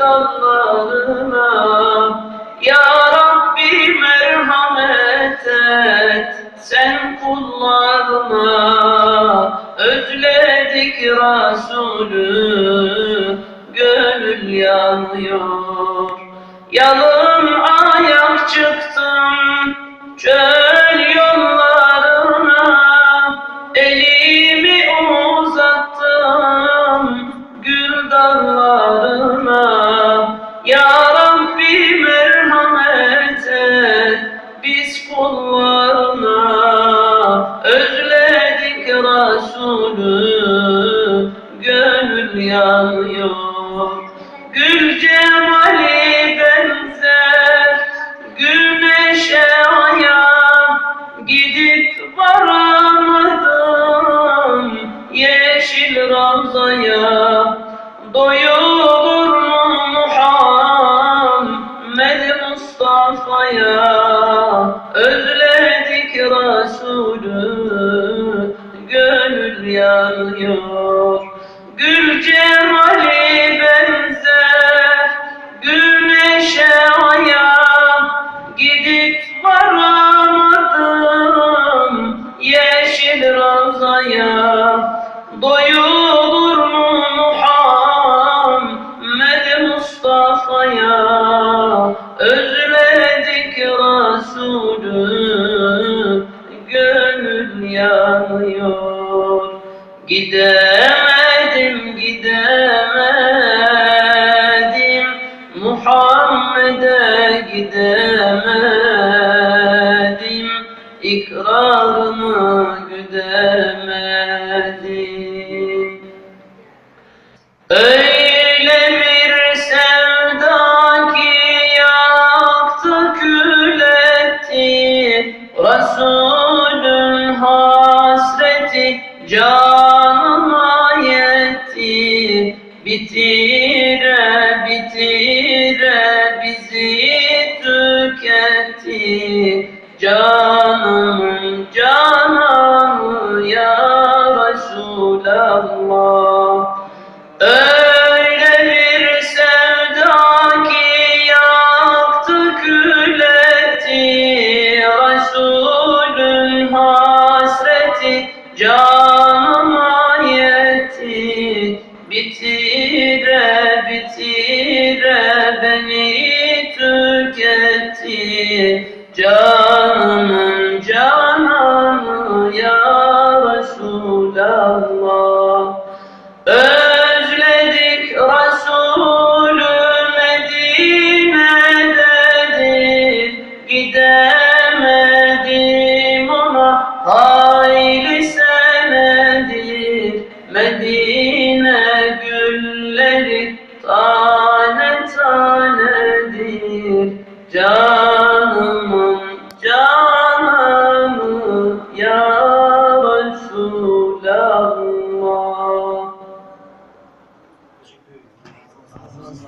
dallarına Ya Rabbi merhamet et. Sen kullarına Özledik Resulü. Gönül yanıyor. Yalın ayak çıktım çöl Gönül yanıyor. Gül cemali benzer Güneşe aya Gidip varamadım. Yeşil Ravza'ya Doyulur mu Muhammed Mustafa'ya? Özledik Resulü Gönül yanıyor Gidemedim gidemedim. Muhammed'e gidemedim. İkrarını güdemedim. Öyle bir sevda ki yaktı kül etti Resulün hasreti canıma Cananı ya Resulallah. Öyle bir sevda yaktı kül etti hasreti canıma yetti. Bitire bitire beni tüketti. Canımın 真的。